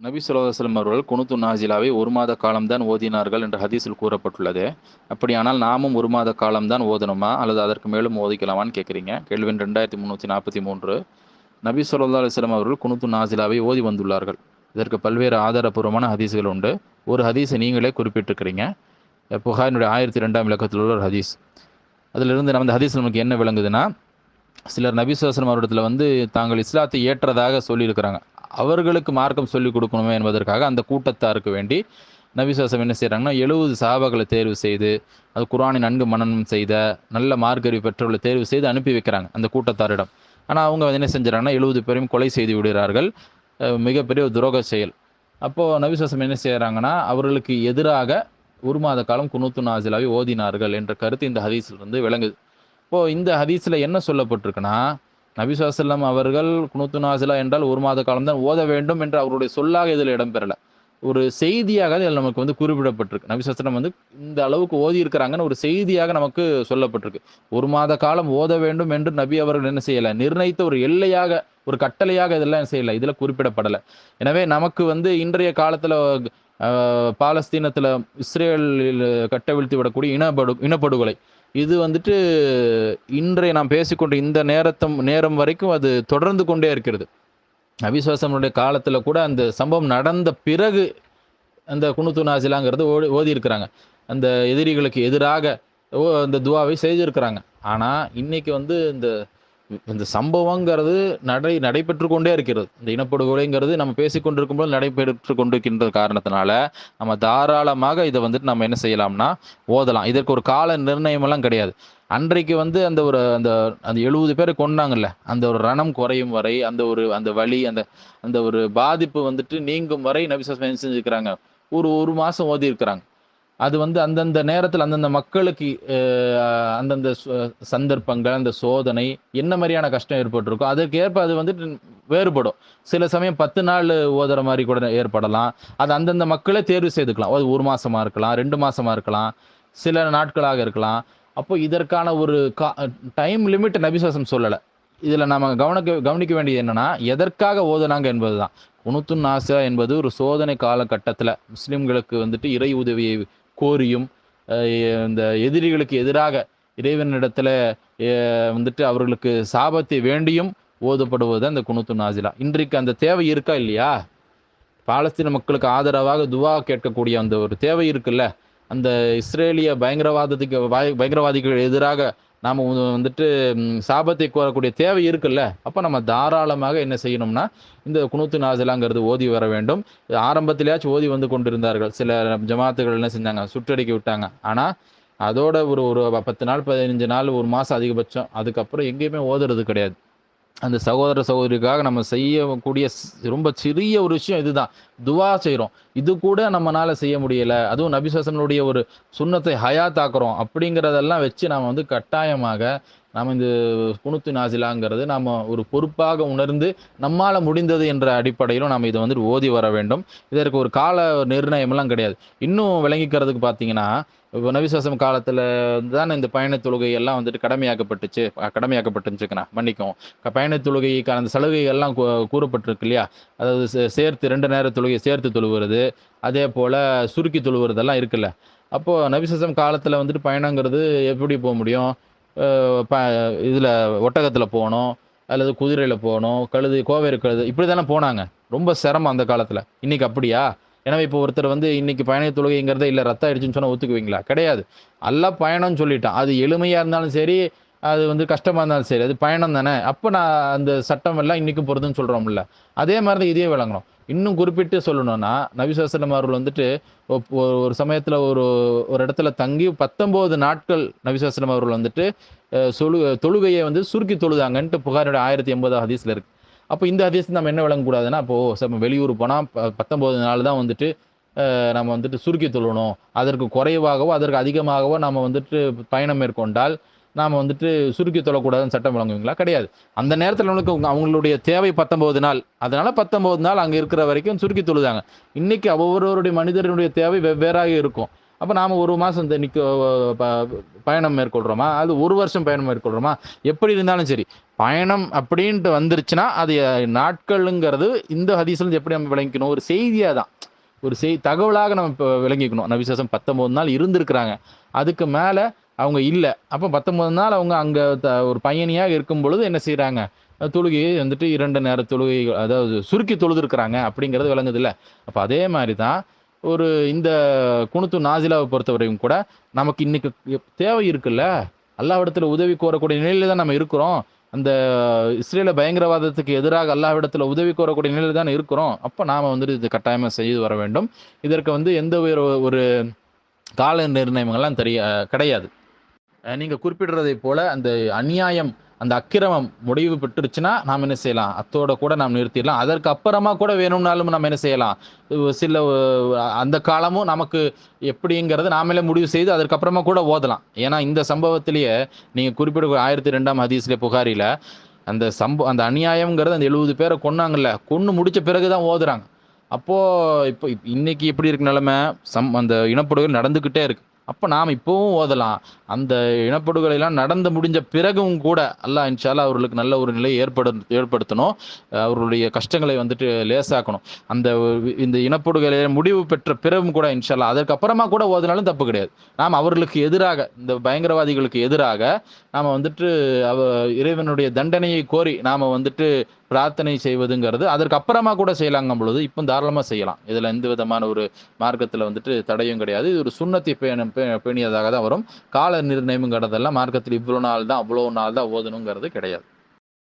நபி ஸல்லல்லாஹு அவர்கள் குணுத்து நாசிலாவை ஒரு மாத காலம்தான் ஓதினார்கள் என்று ஹதீஸில் கூறப்பட்டுள்ளது. அப்படியானால் நாமும் ஒரு மாத காலம்தான் ஓதணுமா? அல்லது அதற்கு மேலும் ஓதிக்கலாமான்னு கேட்குறீங்க. கேள்வி ரெண்டாயிரத்தி முந்நூற்றி நாற்பத்தி மூன்று. நபி சொல்லா அலுவலம் அவர்கள் குணுத்து நாசிலாவை ஓதி வந்துள்ளார்கள். இதற்கு பல்வேறு ஆதாரபூர்வமான ஹதீஸ்கள் உண்டு. ஒரு ஹதீஸை நீங்களே குறிப்பிட்டிருக்கிறீங்க. புகாரினுடைய ஆயிரத்தி ரெண்டாம் இலக்கத்தில் உள்ள ஒரு ஹதீஸ். அதிலிருந்து நம்ம அந்த ஹதீஸ் நமக்கு என்ன விளங்குதுன்னா சிலர் நபி சுவாசனம் அவரிடத்தில் வந்து தாங்கள் இஸ்லாத்தை ஏற்றதாக சொல்லியிருக்கிறாங்க. அவர்களுக்கு மார்க்கம் சொல்லிக் கொடுக்கணுமே என்பதற்காக அந்த கூட்டத்தாருக்கு வேண்டி நபிசுவாசம் என்ன செய்கிறாங்கன்னா எழுபது சாபாக்களை தேர்வு செய்து அது குரானை நன்கு மனனம் செய்த நல்ல மார்க்கறிவு பெற்றவர்களை தேர்வு செய்து அனுப்பி வைக்கிறாங்க அந்த கூட்டத்தாரிடம். ஆனால் அவங்க என்ன செஞ்சுறாங்கன்னா எழுபது பேரையும் கொலை செய்து விடுகிறார்கள். மிகப்பெரிய ஒரு துரோக செயல். அப்போது நபிசுவாசம் என்ன செய்கிறாங்கன்னா அவர்களுக்கு எதிராக ஒரு மாத காலம் குனூத்து நாசிலாவை ஓதினார்கள் என்ற கருத்து இந்த ஹதீஸிலிருந்து விளங்குது. இப்போது இந்த ஹதீஸில் என்ன சொல்லப்பட்டிருக்குன்னா நபிசுவாசல்லம் அவர்கள் குனுத்து நாசிலா என்றால் ஒரு மாத காலம்தான் ஓத வேண்டும் என்று அவருடைய சொல்லாக இதில் இடம்பெறலை. ஒரு செய்தியாக இதில் நமக்கு வந்து குறிப்பிடப்பட்டிருக்கு. நபி வந்து இந்த அளவுக்கு ஓதி இருக்கிறாங்கன்னு ஒரு செய்தியாக நமக்கு சொல்லப்பட்டிருக்கு. ஒரு மாத காலம் ஓத வேண்டும் என்று நபி அவர்கள் என்ன செய்யலை? நிர்ணயித்த ஒரு எல்லையாக ஒரு கட்டளையாக இதெல்லாம் செய்யலை? இதில் குறிப்பிடப்படலை. எனவே நமக்கு வந்து இன்றைய காலத்தில் பாலஸ்தீனத்தில் இஸ்ரேலில் கட்டவிழ்த்து விடக்கூடிய இனப்படு இனப்படுகொலை இது வந்துட்டு இன்றைய நாம் பேசிக்கொண்ட இந்த நேரத்தம் நேரம் வரைக்கும் அது தொடர்ந்து கொண்டே இருக்கிறது. அவிசுவாசனுடைய காலத்தில் கூட அந்த சம்பவம் நடந்த பிறகு அந்த குணுத்து நாசிலாங்கிறது ஓடி ஓதி இருக்கிறாங்க அந்த எதிரிகளுக்கு எதிராக ஓ அந்த துவாவை செய்திருக்கிறாங்க. ஆனால் இன்னைக்கு வந்து இந்த இந்த சம்பவங்கிறது நடை நடைபெற்று கொண்டே இருக்கிறது. இந்த இனப்படுகொலைங்கிறது நம்ம பேசிக்கொண்டிருக்கும்போது நடைபெற்று கொண்டிருக்கின்ற காரணத்தினால நம்ம தாராளமாக இதை வந்துட்டு நம்ம என்ன செய்யலாம்னா ஓதலாம். இதற்கு ஒரு கால நிர்ணயமெல்லாம் கிடையாது. அன்றைக்கு வந்து அந்த ஒரு அந்த அந்த எழுபது பேரை கொண்டாங்கல்ல அந்த ஒரு ரணம் குறையும் வரை அந்த ஒரு அந்த வழி அந்த அந்த ஒரு பாதிப்பு வந்துட்டு நீங்கும் வரை நபிசாஸ் செஞ்சுக்கிறாங்க ஒரு ஒரு மாதம் ஓதி இருக்கிறாங்க அது வந்து அந்தந்த நேரத்தில் அந்தந்த மக்களுக்கு அந்தந்த சந்தர்ப்பங்கள் அந்த சோதனை என்ன மாதிரியான கஷ்டம் ஏற்பட்டிருக்கோ அதற்கேற்ப அது வந்துட்டு வேறுபடும். சில சமயம் பத்து நாள் ஓதுற மாதிரி கூட ஏற்படலாம். அது அந்தந்த மக்களே தேர்வு செய்துக்கலாம். அது ஒரு மாசமா இருக்கலாம் ரெண்டு மாசமா இருக்கலாம் சில நாட்களாக இருக்கலாம். அப்போ இதற்கான ஒரு கா டைம் லிமிட் நபிசாசம் சொல்லலை. இதில் நம்ம கவனிக்க கவனிக்க வேண்டியது என்னன்னா எதற்காக ஓதுனாங்க என்பது தான் குணுத்துன் நாசா என்பது ஒரு சோதனை காலகட்டத்தில் முஸ்லிம்களுக்கு வந்துட்டு இறை உதவியை கோரியும் இந்த எதிரிகளுக்கு எதிராக இறைவனிடத்தில் வந்துட்டு அவர்களுக்கு சாபத்தை வேண்டியும் ஓதப்படுவது அந்த குணுத்து நாசிலா. இன்றைக்கு அந்த தேவை இருக்கா இல்லையா? பாலஸ்தீன மக்களுக்கு ஆதரவாக துவா கேட்கக்கூடிய அந்த ஒரு தேவை இருக்குல்ல? அந்த இஸ்ரேலிய பயங்கரவாதத்துக்கு பயங்கரவாதிகள் எதிராக நாம் வந்துட்டு சாபத்தை கோரக்கூடிய தேவை இருக்குல்ல? அப்போ நம்ம தாராளமாக என்ன செய்யணும்னா இந்த குணூத்து நாசிலாங்கிறது ஓதி வர வேண்டும். ஆரம்பத்திலேயாச்சும் ஓதி வந்து கொண்டிருந்தார்கள். சில ஜமாத்துகள் என்ன செஞ்சாங்க? சுற்றடிக்கி விட்டாங்க. ஆனால் அதோட ஒரு ஒரு பத்து நாள் பதினஞ்சு நாள் ஒரு மாதம் அதிகபட்சம். அதுக்கப்புறம் எங்கேயுமே ஓதுறது கிடையாது. அந்த சகோதர சகோதரிக்காக நம்ம செய்யக்கூடிய ரொம்ப சிறிய ஒரு விஷயம் இதுதான். துவா செய்கிறோம் இது கூட நம்மளால செய்ய முடியல. அதுவும் நபிசாசனுடைய ஒரு சுண்ணத்தை ஹயாத்தாக்குறோம். அப்படிங்கிறதெல்லாம் வச்சு நாம் வந்து கட்டாயமாக நாம் இந்த குணுத்து நாசிலாங்கிறது நாம் ஒரு பொறுப்பாக உணர்ந்து நம்மால் முடிந்தது என்ற அடிப்படையிலும் நாம் இதை வந்துட்டு ஓதி வர வேண்டும். இதற்கு ஒரு கால நிர்ணயமெல்லாம் கிடையாது. இன்னும் விளங்கிக்கிறதுக்கு பார்த்தீங்கன்னா இப்போ நவிசாசம் காலத்தில் தான் இந்த பயண தொழுகை எல்லாம் வந்துட்டு கடமையாக்கப்பட்டுச்சு கடமையாக்கப்பட்டுச்சுக்கண்ணா மன்னிக்கும் பயண தொழுகைக்கான அந்த சலுகைகள்லாம் கூறப்பட்டிருக்கு இல்லையா? அதாவது சேர்த்து ரெண்டு நேர தொழுகை சேர்த்து தொழுவுறது அதே போல் சுருக்கி தொழுவுறதெல்லாம் இருக்குல்ல. அப்போது நபிசசம் காலத்தில் வந்துட்டு பயணங்கிறது எப்படி போக முடியும்? ப இதில் ஒட்டகத்தில் போகணும் அல்லது குதிரையில் போகணும் கழுது கோவேறு கழுது இப்படி தானே போனாங்க. ரொம்ப சிரமம் அந்த காலத்தில். இன்றைக்கி அப்படியா? எனவே இப்போ ஒருத்தர் வந்து இன்னைக்கு பயண தொழுகைங்கிறத இல்லை ரத்தம் ஆயிடுச்சுன்னு சொன்னால் ஒத்துக்குவீங்களா? கிடையாது. எல்லாம் பயணம்னு சொல்லிட்டான். அது எளிமையாக இருந்தாலும் சரி அது வந்து கஷ்டமாக இருந்தாலும் சரி அது பயணம் தானே. அப்போ நான் அந்த சட்டம் எல்லாம் இன்றைக்கும் பொறுத்துன்னு சொல்கிறோம்ல அதே மாதிரி தான் இதே விளங்கணும். இன்னும் குறிப்பிட்டு சொல்லணும்னா நபிசாசனம் அவர்கள் வந்துட்டு ஒரு சமயத்தில் ஒரு ஒரு இடத்துல தங்கி பத்தொம்போது நாட்கள் நபிசாசனம் அவர்கள் வந்துட்டு சொலு தொழுகையை வந்து சுருக்கி தொழுதாங்கன்ட்டு புகாரோட ஆயிரத்தி எண்பது ஹதீஸில் இருக்குது அப்போ இந்த ஹதீஸ் நம்ம என்ன விளங்கக்கூடாதுன்னா அப்போது வெளியூர் போனால் பத்தொம்போது நாள் தான் வந்துட்டு நம்ம வந்துட்டு சுருக்கி தொழணும். அதற்கு குறைவாகவோ அதற்கு அதிகமாகவோ நம்ம வந்துட்டு பயணம் மேற்கொண்டால் நாம் வந்துட்டு சுருக்கி தொழக்கூடாதுன்னு சட்டம் வழங்குவீங்களா? கிடையாது. அந்த நேரத்தில் உங்களுக்கு அவங்களுடைய தேவை பத்தொம்போது நாள். அதனால் பத்தொம்போது நாள் அங்கே இருக்கிற வரைக்கும் சுருக்கி தொழுதாங்க இன்றைக்கி ஒவ்வொருவருடைய மனிதனுடைய தேவை வெவ்வேறாக இருக்கும். அப்போ நாம் ஒரு மாதம் இந்த நிற்க பயணம் மேற்கொள்கிறோமா அது ஒரு வருஷம் பயணம் மேற்கொள்கிறோமா எப்படி இருந்தாலும் சரி. பயணம் அப்படின்ட்டு வந்துருச்சுன்னா அது நாட்களுங்கிறது இந்த ஹதீஸ்லேருந்து எப்படி நம்ம விளங்கிக்கணும்? ஒரு செய்தியாக தான். ஒரு செய் தகவலாக நம்ம இப்போ விளங்கிக்கணும். நவிசேஷம் பத்தொம்போது நாள் இருந்திருக்கிறாங்க. அதுக்கு மேலே அவங்க இல்லை. அப்போ பத்தொம்பது நாள் அவங்க அங்கே த ஒரு பயணியாக இருக்கும் பொழுது என்ன செய்கிறாங்க தொழுகையை வந்துட்டு இரண்டு நேர தொழுகை அதாவது சுருக்கி தொழுதுருக்குறாங்க அப்படிங்கிறது விளங்குது இல்லை. அப்போ அதே மாதிரி தான் ஒரு இந்த குணுத்து நாசிலாவை பொறுத்தவரையும் கூட நமக்கு இன்னைக்கு தேவை இருக்குல்ல. அல்லாவிடத்தில் உதவி கோரக்கூடிய நிலையில தான் நம்ம இருக்கிறோம். அந்த இஸ்ரேல பயங்கரவாதத்துக்கு எதிராக அல்லாவிடத்தில் உதவி கோரக்கூடிய நிலையில் தான் இருக்கிறோம். அப்போ நாம் வந்துட்டு இது கட்டாயமாக செய்து வர வேண்டும். இதற்கு வந்து எந்த ஒரு ஒரு கால நிர்ணயங்கள்லாம் தெரிய கிடையாது. நீங்கள் குறிப்பிடுறதை போல அந்த அநியாயம் அந்த அக்கிரமம் முடிவு பெற்றுருச்சுன்னா நாம் என்ன செய்யலாம்? அத்தோட கூட நாம் நிறுத்திடலாம். அதற்கு அப்புறமா கூட வேணும்னாலும் நம்ம என்ன செய்யலாம்? சில அந்த காலமும் நமக்கு எப்படிங்கிறது நாமளே முடிவு செய்து அதற்கப்புறமா கூட ஓதலாம். ஏன்னா இந்த சம்பவத்திலேயே நீங்கள் குறிப்பிட ஆயிரத்தி ரெண்டாம் ஹதீஸ்ல புகாரியில் அந்த சம்ப அந்த அநியாயம்ங்கிறது அந்த எழுபது பேரை கொன்னாங்கல்ல. கொன்று முடித்த பிறகு தான் ஓதுறாங்க. அப்போது இப்போ இன்னைக்கு எப்படி இருக்கு நிலைமை சம் அந்த இனப்படுகொலை நடந்துக்கிட்டே இருக்குது அப்போ நாம் இப்போவும் ஓதலாம். அந்த இனப்படுகொலைலாம் நடந்து முடிஞ்ச பிறகும் கூட அல்லாஹ் இன்ஷால்லா அவர்களுக்கு நல்ல ஒரு நிலையை ஏற்படு ஏற்படுத்தணும். அவர்களுடைய கஷ்டங்களை வந்துட்டு லேசாக்கணும். அந்த இந்த இனப்படுகொலை முடிவு பெற்ற பிறகும் கூட இன்ஷால்லா அதற்கப்புறமா கூட ஓதினாலும் தப்பு கிடையாது. நாம் அவர்களுக்கு எதிராக இந்த பயங்கரவாதிகளுக்கு எதிராக நாம் வந்துட்டு அவ இறைவனுடைய தண்டனையை கோரி நாம் வந்துட்டு பிரார்த்தனை செய்வதுங்கிறது. அதற்கு அப்புறமா கூட செய்யலாங்கும் பொழுது இப்போ தாராளமாக செய்யலாம். இதில் எந்த விதமான ஒரு மார்க்கத்தில் வந்துட்டு தடையும் கிடையாது. இது ஒரு சுண்ணத்தை பேண பேணியதாக தான் வரும். கால நிர்ணயம்ங்கிறதெல்லாம் மார்க்கத்தில் இவ்வளோ நாள் தான் அவ்வளோ நாள் தான் ஓதணுங்கிறது கிடையாது.